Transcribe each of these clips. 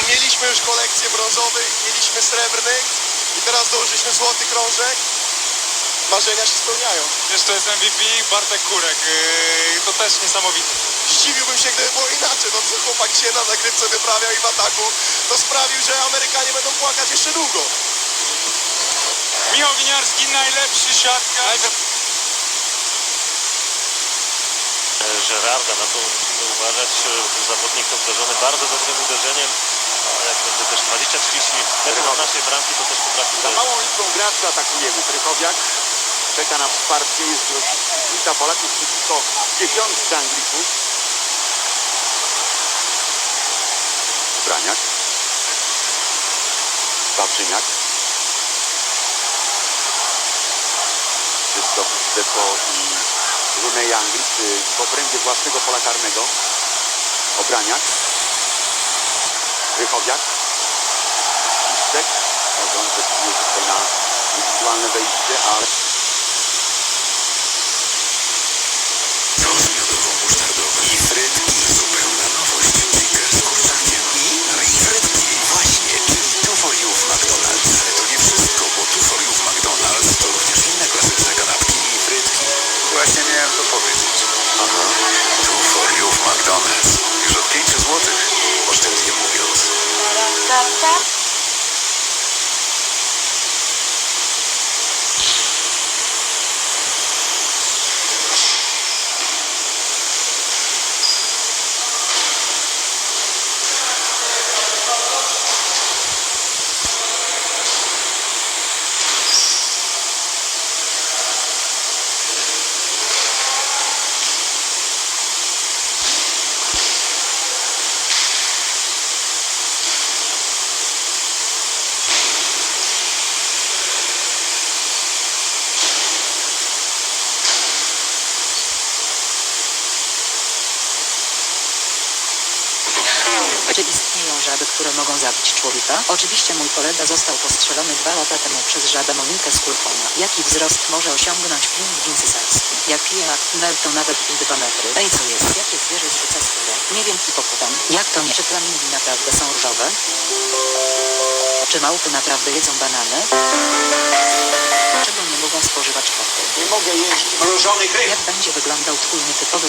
Mieliśmy już kolekcję brązowych, mieliśmy srebrnych i teraz dołożyliśmy złoty krążek. Marzenia się spełniają. Wiesz, to jest MVP Bartek Kurek. Yy, to też niesamowite. Zdziwiłbym się, gdyby było inaczej. No co chłopak się na zagrywce wyprawiał i w ataku, to sprawił, że Amerykanie będą płakać jeszcze długo. Michał Winiarski, najlepszy siatkarz. Żerarda, na to musimy uważać. e, Zawodnik obdarzony bardzo dobrym uderzeniem. Jak będzie też 20-30 metrów od naszej bramki, to też potrafi Za małą liczbą graczy atakujemy. Krychowiak czeka na wsparcie. Jest dość kilka Polaków przeciwko dziesiątce Anglików. Braniak. Wawrzyniak. Krzysztof Depo i Runej Anglik y, w obrębie własnego pola karnego. Obraniak. Krychowiak. Piszczek. Mogą decyduje tutaj na indywidualne wejście, ale একটা Czy istnieją żaby, które mogą zabić człowieka? Oczywiście mój kolega został postrzelony dwa lata temu przez żabę Monikę z Kulfona. Jaki wzrost może osiągnąć pingwin cesarski? Jak pije akner to nawet i dwa metry. Ej co jest? Jakie zwierzę zrzuca skórę? Nie wiem hipopotam. Jak to nie? Czy flamingi naprawdę są różowe? Czy małpy naprawdę jedzą banany? Czego nie mogą spożywać koty? nie mogę jeść mrożonych ryb. Jak będzie wyglądał twój nietypowy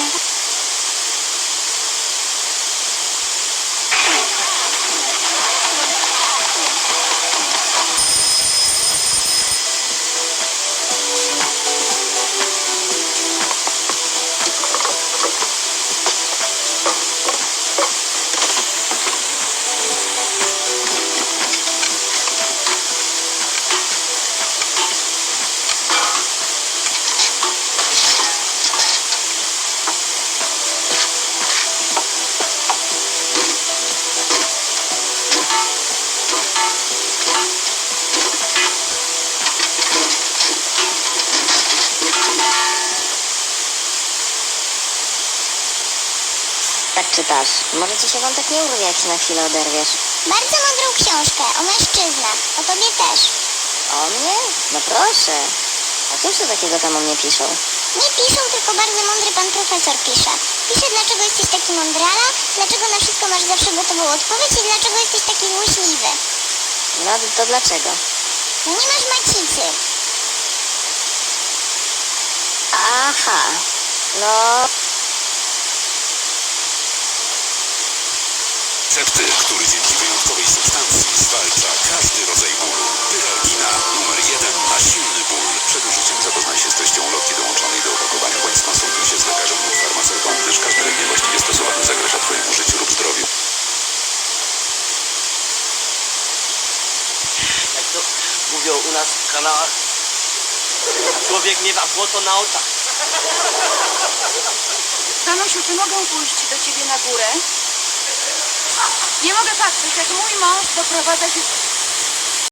Tak czytasz. Może ci się wątek nie urwie, jak się na chwilę oderwiesz. Bardzo mądrą książkę o mężczyznach. O tobie też. O mnie? No proszę. A cóż to takiego tam o mnie piszą? Nie piszą, tylko bardzo mądry pan profesor pisze. Pisze, dlaczego jesteś taki mądrala, dlaczego na wszystko masz zawsze gotową odpowiedź i dlaczego jesteś taki złośliwy. No to dlaczego? No nie masz macicy. Aha. No, recepty, który dzięki wyjątkowej substancji zwalcza każdy rodzaj bólu. Pyralgina, numer jeden na silny ból. Przed użyciem zapoznaj się z treścią ulotki dołączonej do opakowania bądź skonsultuj się z lekarzem lub farmaceutą, gdyż każdy lek niewłaściwie stosowany zagraża Twojemu życiu lub zdrowiu. Jak to mówią u nas w kanałach, człowiek miewa błoto na oczach. Danosiu, czy mogą pójść do Ciebie na górę? Nie mogę patrzeć, jak mój mąż doprowadza się